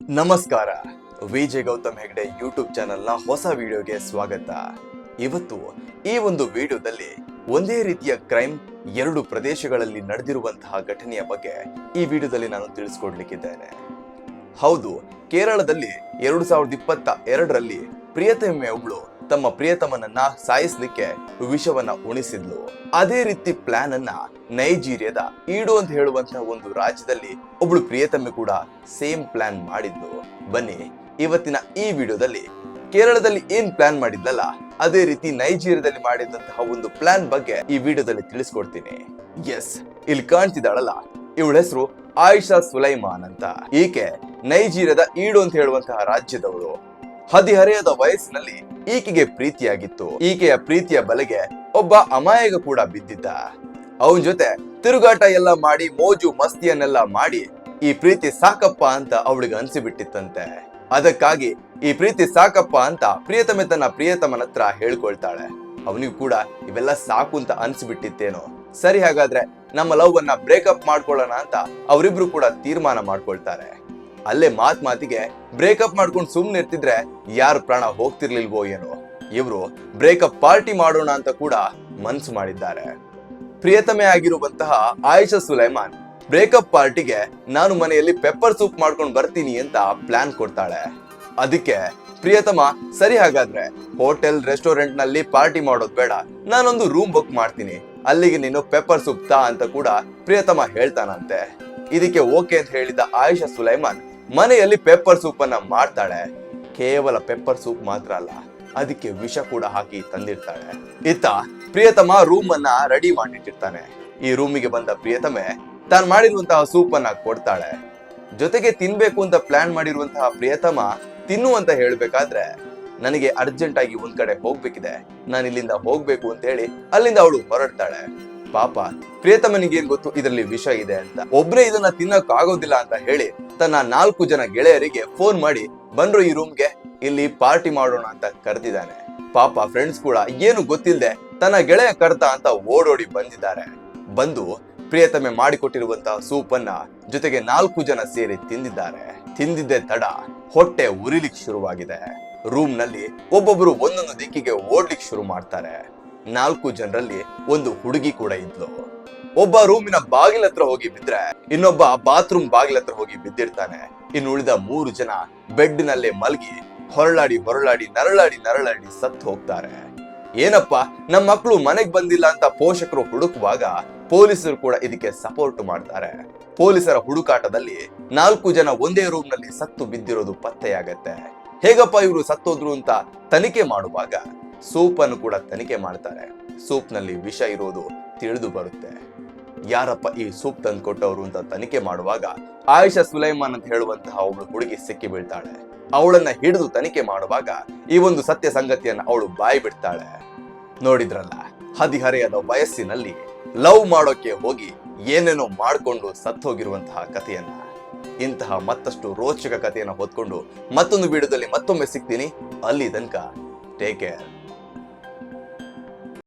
ನಮಸ್ಕಾರ. ವಿಜಯ್ ಗೌತಮ್ ಹೆಗ್ಡೆ ಯೂಟ್ಯೂಬ್ ಚಾನೆಲ್ನ ಹೊಸ ವಿಡಿಯೋಗೆ ಸ್ವಾಗತ. ಇವತ್ತು ಈ ಒಂದು ವಿಡಿಯೋದಲ್ಲಿ ಒಂದೇ ರೀತಿಯ ಕ್ರೈಮ್ ಎರಡು ಪ್ರದೇಶಗಳಲ್ಲಿ ನಡೆದಿರುವಂತಹ ಘಟನೆಯ ಬಗ್ಗೆ ಈ ವಿಡಿಯೋದಲ್ಲಿ ನಾನು ತಿಳಿಸ್ಕೊಡ್ಲಿಕ್ಕಿದ್ದೇನೆ. ಹೌದು, ಕೇರಳದಲ್ಲಿ ಎರಡು ಸಾವಿರದ ಇಪ್ಪತ್ತ ಎರಡರಲ್ಲಿ ಪ್ರಿಯತಮೆ ಒಬ್ಳು ತಮ್ಮ ಪ್ರಿಯತಮನನ್ನ ಸಾಯಿಸ್ಲಿಕ್ಕೆ ವಿಷವನ್ನ ಉಣಿಸಿದ್ಲು. ಅದೇ ರೀತಿ ಪ್ಲಾನ್ ಅನ್ನ ನೈಜೀರಿಯಾದ ಈಡು ಅಂತ ಹೇಳುವಂತಹ ಒಂದು ರಾಜ್ಯದಲ್ಲಿ ಒಬ್ಳು ಪ್ರಿಯತಮೆ ಕೂಡ ಸೇಮ್ ಪ್ಲಾನ್ ಮಾಡಿದ್ಲು. ಬನ್ನಿ, ಇವತ್ತಿನ ಈ ವಿಡಿಯೋದಲ್ಲಿ ಕೇರಳದಲ್ಲಿ ಏನ್ ಪ್ಲಾನ್ ಮಾಡಿದ್ಲಲ್ಲ, ಅದೇ ರೀತಿ ನೈಜೀರಿಯಾದಲ್ಲಿ ಮಾಡಿದಂತಹ ಒಂದು ಪ್ಲಾನ್ ಬಗ್ಗೆ ಈ ವಿಡಿಯೋದಲ್ಲಿ ತಿಳಿಸ್ಕೊಡ್ತೀನಿ. ಎಸ್ ಇಲ್ಲಿ ಕಾಣ್ತಿದ್ದಾಳಲ್ಲ, ಇವಳ ಹೆಸರು ಆಯಿಷಾ ಸುಲೈಮಾನ್ ಅಂತ. ಈಕೆ ನೈಜೀರಿಯಾದ ಈಡು ಅಂತ ಹೇಳುವಂತಹ ರಾಜ್ಯದವಳು. ಹದಿಹರೆಯದ ವಯಸ್ಸಿನಲ್ಲಿ ಈಕೆಗೆ ಪ್ರೀತಿಯಾಗಿತ್ತು. ಈಕೆಯ ಪ್ರೀತಿಯ ಬಲೆಗೆ ಒಬ್ಬ ಅಮಾಯಕ ಕೂಡ ಬಿದ್ದಿದ್ದ. ಅವನ ಜೊತೆ ತಿರುಗಾಟ ಎಲ್ಲ ಮಾಡಿ, ಮೋಜು ಮಸ್ತಿಯನ್ನೆಲ್ಲ ಮಾಡಿ, ಈ ಪ್ರೀತಿ ಸಾಕಪ್ಪ ಅಂತ ಅವಳಿಗೆ ಅನ್ಸಿಬಿಟ್ಟಿತ್ತಂತೆ. ಅದಕ್ಕಾಗಿ ಈ ಪ್ರೀತಿ ಸಾಕಪ್ಪ ಅಂತ ಪ್ರಿಯತಮೆ ತನ್ನ ಪ್ರಿಯತಮನ ಹತ್ರ ಹೇಳ್ಕೊಳ್ತಾಳೆ. ಅವನಿಗೂ ಕೂಡ ಇವೆಲ್ಲ ಸಾಕು ಅಂತ ಅನ್ಸಿಬಿಟ್ಟಿತ್ತೇನೋ. ಸರಿ, ಹಾಗಾದ್ರೆ ನಮ್ಮ ಲವ್ ಅನ್ನ ಬ್ರೇಕಪ್ ಮಾಡ್ಕೊಳ್ಳೋಣ ಅಂತ ಅವರಿಬ್ರು ಕೂಡ ತೀರ್ಮಾನ ಮಾಡ್ಕೊಳ್ತಾರೆ. ಅಲ್ಲೇ ಮಾತ್ ಮಾತಿಗೆ ಬ್ರೇಕಪ್ ಮಾಡ್ಕೊಂಡು ಸುಮ್ಮನೆ ಇರ್ತಿದ್ರೆ ಯಾರು ಪ್ರಾಣ ಹೋಗ್ತಿರ್ಲಿಲ್ವೋ ಏನೋ. ಇವರು ಬ್ರೇಕಪ್ ಪಾರ್ಟಿ ಮಾಡೋಣ ಅಂತ ಕೂಡ ಮನ್ಸು ಮಾಡಿದ್ದಾರೆ. ಪ್ರಿಯತಮೆ ಆಗಿರುವಂತಹ ಆಯಿಷಾ ಸುಲೈಮಾನ್ ಬ್ರೇಕಪ್ ಪಾರ್ಟಿಗೆ ನಾನು ಮನೆಯಲ್ಲಿ ಪೆಪ್ಪರ್ ಸೂಪ್ ಮಾಡ್ಕೊಂಡು ಬರ್ತೀನಿ ಅಂತ ಪ್ಲಾನ್ ಕೊಡ್ತಾಳೆ. ಅದಕ್ಕೆ ಪ್ರಿಯತಮ, ಸರಿ ಹಾಗಾದ್ರೆ ಹೋಟೆಲ್ ರೆಸ್ಟೋರೆಂಟ್ನಲ್ಲಿ ಪಾರ್ಟಿ ಮಾಡೋದ್ ಬೇಡ. ನಾನೊಂದು ರೂಮ್ ಬುಕ್ ಮಾಡ್ತೀನಿ. ಅಲ್ಲಿಗೆ ನೀನು ಪೆಪ್ಪರ್ ಸೂಪ್ ತಾ ಅಂತ ಕೂಡ ಪ್ರಿಯತಮ ಹೇಳ್ತಾನಂತೆ. ಇದಕ್ಕೆ ಓಕೆ ಅಂತ ಹೇಳಿದ ಆಯಿಷಾ ಸುಲೈಮಾನ್ ಮನೆಯಲ್ಲಿ ಪೆಪ್ಪರ್ ಸೂಪ್ ಅನ್ನ ಮಾಡ್ತಾಳೆ. ಕೇವಲ ಪೆಪ್ಪರ್ ಸೂಪ್ ಮಾತ್ರ ಅಲ್ಲ, ಅದಕ್ಕೆ ವಿಷ ಕೂಡ ಹಾಕಿ ತಂದಿರ್ತಾಳೆ ಇತ್ತ ಪ್ರಿಯತಮ ರೂಮ್ ಅನ್ನ ರೆಡಿ ಮಾಡಿಟ್ಟಿರ್ತಾನೆ ಈ ರೂಮಿಗೆ ಬಂದ ಪ್ರಿಯತಮೆ ತಾನು ಮಾಡಿರುವಂತಹ ಸೂಪ್ ಅನ್ನ ಕೊಡ್ತಾಳೆ. ಜೊತೆಗೆ ತಿನ್ಬೇಕು ಅಂತ ಪ್ಲಾನ್ ಮಾಡಿರುವಂತಹ ಪ್ರಿಯತಮ ತಿನ್ನು ಅಂತ ಹೇಳ್ಬೇಕಾದ್ರೆ, ನನಗೆ ಅರ್ಜೆಂಟ್ ಆಗಿ ಒಂದ್ ಕಡೆ ಹೋಗ್ಬೇಕಿದೆ. ನಾನು ಇಲ್ಲಿಂದ ಹೋಗ್ಬೇಕು ಅಂತ ಹೇಳಿ ಅಲ್ಲಿಂದ ಅವಳು ಹೊರಡ್ತಾಳೆ. ಪಾಪ ಪ್ರಿಯತಮನಿಗೆ ಏನ್ ಗೊತ್ತು? ಇದರಲ್ಲಿ ವಿಷ ಇದೆ ಅಂತ. ಒಬ್ರೇ ಇದನ್ನ ತಿನ್ನಕ್ ಆಗೋದಿಲ್ಲ ಅಂತ ಹೇಳಿ ತನ್ನ ನಾಲ್ಕು ಜನ ಗೆಳೆಯರಿಗೆ ಫೋನ್ ಮಾಡಿ, ಬಂದ್ರು ಈ ರೂಮ್ಗೆ ಇಲ್ಲಿ ಪಾರ್ಟಿ ಮಾಡೋಣ ಅಂತ ಕರೆದಿದ್ದಾನೆ. ಪಾಪ ಫ್ರೆಂಡ್ಸ್ ಕೂಡ ಏನು ಗೊತ್ತಿಲ್ಲದೆ ತನ್ನ ಗೆಳೆಯ ಕರ್ತ ಅಂತ ಓಡೋಡಿ ಬಂದಿದ್ದಾರೆ. ಬಂದು ಪ್ರಿಯತಮೆ ಮಾಡಿಕೊಟ್ಟಿರುವಂತಹ ಸೂಪ್ ಅನ್ನ ಜೊತೆಗೆ ನಾಲ್ಕು ಜನ ಸೇರಿ ತಿಂದಿದ್ದಾರೆ. ತಿಂದಿದ್ದೆ ತಡ, ಹೊಟ್ಟೆ ಉರಿಲಿಕ್ ಶುರುವಾಗಿದೆ. ರೂಮ್ನಲ್ಲಿ ಒಬ್ಬೊಬ್ರು ಒಂದೊಂದು ದಿಕ್ಕಿಗೆ ಓಡ್ಲಿಕ್ ಶುರು ಮಾಡ್ತಾರೆ. ನಾಲ್ಕು ಜನರಲ್ಲಿ ಒಂದು ಹುಡುಗಿ ಕೂಡ ಇದ್ಲು. ಒಬ್ಬ ರೂಮಿನ ಬಾಗಿಲ ಹತ್ರ ಹೋಗಿ ಬಿದ್ರೆ ಇನ್ನೊಬ್ಬ ಬಾತ್ರೂಮ್ ಬಾಗಿಲ ಹತ್ರ ಹೋಗಿ ಬಿದ್ದಿರ್ತಾನೆ. ಇನ್ನು ಉಳಿದ ಮೂರು ಜನ ಬೆಡ್ ನಲ್ಲೇ ಮಲಗಿ ಹೊರಳಾಡಿ ಹೊರಳಾಡಿ ನರಳಾಡಿ ನರಳಾಡಿ ಸತ್ತು ಹೋಗ್ತಾರೆ. ಏನಪ್ಪ ನಮ್ಮ ಮಕ್ಕಳು ಮನೆಗ್ ಬಂದಿಲ್ಲ ಅಂತ ಪೋಷಕರು ಹುಡುಕುವಾಗ ಪೊಲೀಸರು ಕೂಡ ಇದಕ್ಕೆ ಸಪೋರ್ಟ್ ಮಾಡ್ತಾರೆ. ಪೊಲೀಸರ ಹುಡುಕಾಟದಲ್ಲಿ ನಾಲ್ಕು ಜನ ಒಂದೇ ರೂಮ್ನಲ್ಲಿ ಸತ್ತು ಬಿದ್ದಿರೋದು ಪತ್ತೆಯಾಗತ್ತೆ. ಹೇಗಪ್ಪ ಇವರು ಸತ್ತೋದ್ರು ಅಂತ ತನಿಖೆ ಮಾಡುವಾಗ ಸೂಪ್ ಅನ್ನು ಕೂಡ ತನಿಖೆ ಮಾಡ್ತಾರೆ. ಸೂಪ್ನಲ್ಲಿ ವಿಷ ಇರೋದು ತಿಳಿದು ಬರುತ್ತೆ. ಯಾರಪ್ಪ ಈ ಸೂಪ್ ತಂದು ಕೊಟ್ಟವರು ಅಂತ ತನಿಖೆ ಮಾಡುವಾಗ ಆಯಿಷಾ ಸುಲೈಮಾನ್ ಅಂತ ಹೇಳುವಂತಹ ಒಬ್ಳು ಹುಡುಗಿ ಸಿಕ್ಕಿ ಬೀಳ್ತಾಳೆ. ಅವಳನ್ನ ಹಿಡಿದು ತನಿಖೆ ಮಾಡುವಾಗ ಈ ಒಂದು ಸತ್ಯ ಸಂಗತಿಯನ್ನ ಅವಳು ಬಾಯಿ ಬಿಡ್ತಾಳೆ. ನೋಡಿದ್ರಲ್ಲ, ಹದಿಹರೆಯದ ವಯಸ್ಸಿನಲ್ಲಿ ಲವ್ ಮಾಡೋಕೆ ಹೋಗಿ ಏನೇನೋ ಮಾಡ್ಕೊಂಡು ಸತ್ತೋಗಿರುವಂತಹ ಕಥೆಯನ್ನ. ಇಂತಹ ಮತ್ತಷ್ಟು ರೋಚಕ ಕಥೆಯನ್ನು ಹೊತ್ಕೊಂಡು ಮತ್ತೊಂದು ವಿಡಿಯೋದಲ್ಲಿ ಮತ್ತೊಮ್ಮೆ ಸಿಗ್ತೀನಿ. ಅಲ್ಲಿ ತನಕ ಟೇಕ್ ಕೇರ್